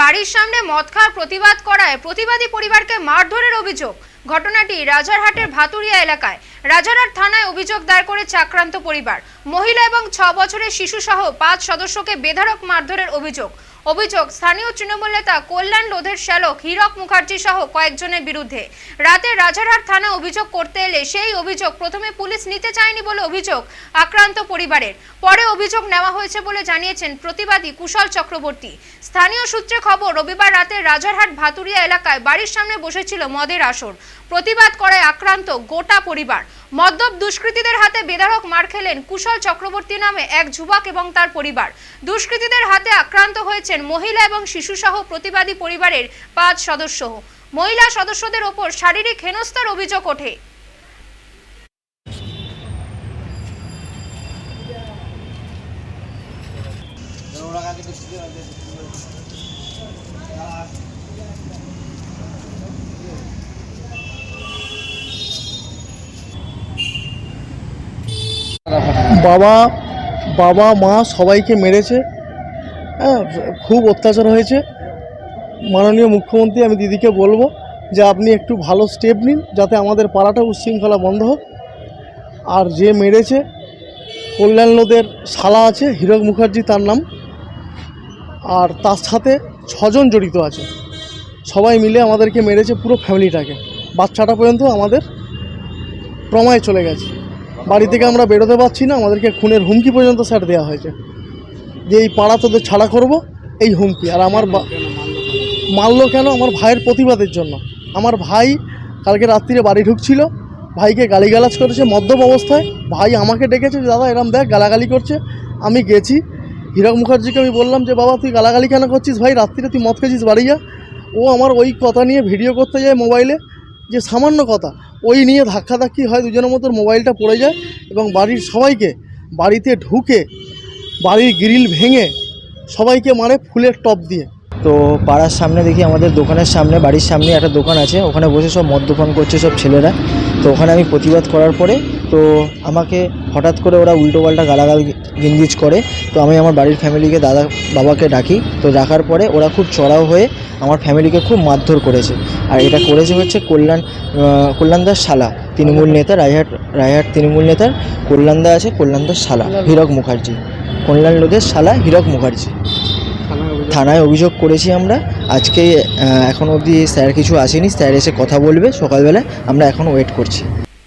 বাড়ির সামনে মদ খাওয়ার প্রতিবাদ করায় প্রতিবাদী পরিবারকে মারধরের অভিযোগ। ঘটনাটি রাজারহাটের ভাতুরিয়া এলাকায়। রাজারহাট থানায় অভিযোগ দায়ের করে চাক্রান্ত পরিবার। মহিলা এবং ছ বছরের শিশু সহ পাঁচ সদস্যকে বেধারক মারধরের অভিযোগ। অভিযোগ, স্থানীয় তৃণমূল নেতা কল্যাণ লোধের শ্যালক হীরক মুখার্জি সহ কয়েকজনের বিরুদ্ধে। রাতে রাজারহাট থানা অভিযোগ করতে এলে সেই অভিযোগ প্রথমে পুলিশ নিতে চায়নি বলে অভিযোগ আক্রান্ত পরিবারের। পরে অভিযোগ নেওয়া হয়েছে বলে জানিয়েছেন প্রতিবাদী কুশল চক্রবর্তী। স্থানীয় সূত্রে খবর, রবিবার রাতে রাজারহাট ভাতুরিয়া এলাকায় বাড়ির সামনে বসেছিল মদের আসর। প্রতিবাদ করায় আক্রান্ত গোটা পরিবার। মদ্যপ দুষ্কৃতীদের হাতে বেধারক মার খেলেন কুশল চক্রবর্তী নামে এক যুবক এবং তার পরিবার। দুষ্কৃতীদের হাতে আক্রান্ত হয়েছেন মহিলা এবং শিশুসহ প্রতিবাদী পরিবারের পাঁচ সদস্য। মহিলা সদস্যদের ওপর শারীরিক হেনস্থার অভিযোগ ওঠে। বাবা বাবা, মা সবাইকে মেরেছে। খুব অত্যাচার হয়েছে। মাননীয় মুখ্যমন্ত্রী, আমি দিদিকে বলব যে আপনি একটু ভালো স্টেপ নিন যাতে আমাদের পাড়াটা উচ্ছৃঙ্খলা বন্ধ হোক। আর যে মেরেছে, কল্যাণ লোদের শালা আছে, হীরক মুখার্জি তার নাম। আর তার সাথে ছজন জড়িত আছে। সবাই মিলে আমাদেরকে মেরেছে পুরো ফ্যামিলিটাকে বাচ্চাটা পর্যন্ত আমাদের প্রমায় চলে গেছে। বাড়ি থেকে আমরা বেরোতে পারছি না, আমাদেরকে খুনের হুমকি পর্যন্ত স্যার দেওয়া হয়েছে। যে এই পাড়া তোদের ছাড়া করব, এই হুমকি। আর আমার মারলো কেন? আমার ভাইয়ের প্রতিবাদের জন্য। আমার ভাই কালকে রাত্রিরে বাড়ি ঢুকছিল, ভাইকে গালিগালাজ করেছে মদ্যপ অবস্থায়। ভাই আমাকে ডেকেছে দাদা, এরম দেখ, গালাগালি করছে। আমি গেছি। হীরক মুখার্জিকে আমি বললাম যে, বাবা, তুই গালাগালি কেন করছিস ভাই? রাত্রিরে তুই মদ খেয়েছিস, বাড়ি যা। ও আমার ওই কথা নিয়ে ভিডিও করতে যায় মোবাইলে, যে সামান্য কথা। ওই নিয়ে ধাক্কাধাক্কি হয় দুজনের মতো মোবাইলটা পড়ে যায় এবং বাড়ির সবাইকে, বাড়িতে ঢুকে বাড়ির গ্রিল ভেঙে সবাইকে মারে ফুলের টপ দিয়ে। তো পাড়ার সামনে দেখি আমাদের দোকানের সামনে, বাড়ির সামনে একটা দোকান আছে। ওখানে বসে সব মদ্যপান করছে সব ছেলেরা। তো ওখানে আমি প্রতিবাদ করার পরে তো আমাকে হঠাৎ করে ওরা উল্টোপাল্টা গালাগাল গিঞ্জিজ করে। তো আমি আমার বাড়ির ফ্যামিলিকে, দাদা বাবাকে ডাকি। তো ডাকার পরে ওরা খুব চড়াও হয়ে আমার ফ্যামিলিকে খুব মারধর করেছে। আর এটা করেছে হচ্ছে কল্যাণ কল্যাণদার শালা, তৃণমূল নেতা, রায়হাট রায়হাট তৃণমূল নেতার কল্যাণদা আছে, কল্যাণদার শালা, হীরক মুখার্জি। কল্যাণ লোদের শালা হীরক মুখার্জি। থানায় অভিযোগ? করেছি আমরা। আজকে এখন অবধি স্যার কিছু আসেনি। স্যার এসে কথা বলবে সকালবেলা আমরা এখন ওয়েট করছি।